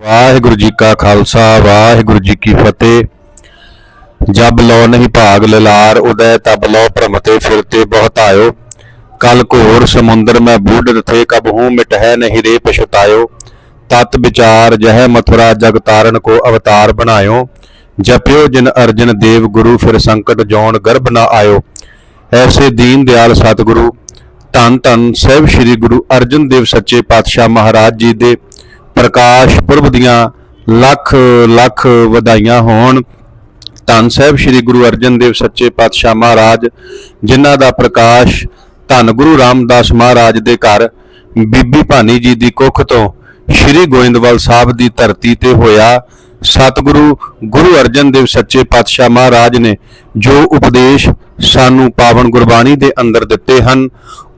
ਵਾਹਿਗੁਰੂ ਜੀ ਕਾ ਖਾਲਸਾ, ਵਾਹਿਗੁਰੂ ਜੀ ਕੀ ਫਤਿਹ। ਜਬ ਲੋ ਨਹੀਂ ਭਾਗ ਲਲਾਰ, ਉਦੈ ਤਬ ਲੋ ਭ੍ਰਮਤੇ ਫਿਰਤੇ ਬਹੁਤ ਆਇਓ ਕਲ ਘੋਰ ਸਮੁੰਦਰ ਮੈਂ ਬੂਢ ਥੇ ਕਬ ਹੂੰ ਮਿਟ ਹੈ ਨਹੀਂ ਰੇ ਪਛਤਾਇਓ। ਤਤ ਵਿਚਾਰ ਜਹ ਮਥੁਰਾ ਜਗ ਤਾਰਨ ਕੋ ਅਵਤਾਰ ਬਣਾਇਓ। ਜਪਿਓ ਜਿਨ ਅਰਜਨ ਦੇਵ ਗੁਰੂ, ਫਿਰ ਸੰਕਟ ਜੋਨ ਗਰਭ ਨਾ ਆਇਓ। ਐਸੇ ਦੀਨ ਦਿਆਲ ਸਤਿਗੁਰੂ, ਧੰਨ ਧੰਨ ਸਹਿਬ ਸ੍ਰੀ ਗੁਰੂ ਅਰਜਨ ਦੇਵ ਸੱਚੇ ਪਾਤਸ਼ਾਹ ਮਹਾਰਾਜ ਜੀ ਦੇ ਪ੍ਰਕਾਸ਼ ਪੁਰਬ ਦੀਆਂ ਲੱਖ ਲੱਖ ਵਧਾਈਆਂ ਹੋਣ। ਧੰਨ ਸਾਹਿਬ ਸ੍ਰੀ ਗੁਰੂ ਅਰਜਨ ਦੇਵ ਸੱਚੇ ਪਾਤਸ਼ਾਹ ਮਹਾਰਾਜ, ਜਿਨ੍ਹਾਂ ਦਾ ਪ੍ਰਕਾਸ਼ ਧੰਨ ਗੁਰੂ ਰਾਮਦਾਸ ਮਹਾਰਾਜ ਦੇ ਘਰ ਬੀਬੀ ਭਾਨੀ ਜੀ ਦੀ ਕੁੱਖ ਤੋਂ ਸ੍ਰੀ ਗੋਇੰਦਵਾਲ ਸਾਹਿਬ ਦੀ ਧਰਤੀ ਤੇ ਹੋਇਆ, ਸਤਿਗੁਰੂ ਗੁਰੂ ਅਰਜਨ ਦੇਵ ਸੱਚੇ ਪਾਤਸ਼ਾਹ ਮਹਾਰਾਜ ਨੇ ਜੋ ਉਪਦੇਸ਼ ਸਾਨੂੰ ਪਾਵਨ ਗੁਰਬਾਣੀ ਦੇ ਅੰਦਰ ਦਿੱਤੇ ਹਨ,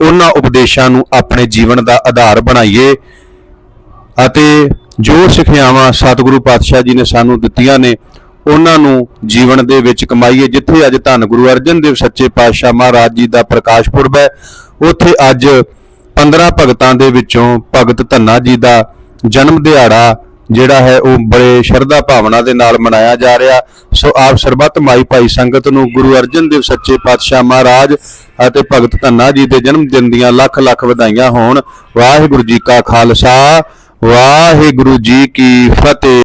ਉਹਨਾਂ ਉਪਦੇਸ਼ਾਂ ਨੂੰ ਆਪਣੇ ਜੀਵਨ ਦਾ ਆਧਾਰ ਬਣਾਈਏ। ਅਤੇ ਜੋ ਸਿੱਖਿਆਵਾਂ ਸਤਿਗੁਰੂ ਪਾਤਸ਼ਾਹ ਜੀ ਨੇ ਸਾਨੂੰ ਦਿੱਤੀਆਂ ਨੇ, ਉਹਨਾਂ ਨੂੰ ਜੀਵਨ ਦੇ ਵਿੱਚ ਕਮਾਈਏ। ਜਿੱਥੇ ਅੱਜ ਧੰਨ ਗੁਰੂ ਅਰਜਨ ਦੇਵ ਸੱਚੇ ਪਾਤਸ਼ਾਹ ਮਹਾਰਾਜ ਜੀ ਦਾ ਪ੍ਰਕਾਸ਼ ਪੁਰਬ ਹੈ, ਉੱਥੇ ਅੱਜ 15 ਭਗਤਾਂ ਦੇ ਵਿੱਚੋਂ ਭਗਤ ਧੰਨਾ ਜੀ ਦਾ ਜਨਮ ਦਿਹਾੜਾ ਜਿਹੜਾ ਹੈ, ਉਹ ਬੜੇ ਸ਼ਰਧਾ ਭਾਵਨਾ ਦੇ ਨਾਲ ਮਨਾਇਆ ਜਾ ਰਿਹਾ। ਸੋ ਆਪ ਸਰਬੱਤ ਮਾਈ ਭਾਈ ਸੰਗਤ ਨੂੰ ਗੁਰੂ ਅਰਜਨ ਦੇਵ ਸੱਚੇ ਪਾਤਸ਼ਾਹ ਮਹਾਰਾਜ ਅਤੇ ਭਗਤ ਧੰਨਾ ਜੀ ਦੇ ਜਨਮ ਦਿਨ ਦੀਆਂ ਲੱਖ ਲੱਖ ਵਧਾਈਆਂ ਹੋਣ। ਵਾਹਿਗੁਰੂ ਜੀ ਕਾ ਖਾਲਸਾ। ਵਾਹਿਗੁਰੂ ਜੀ ਕੀ ਫਤਿਹ।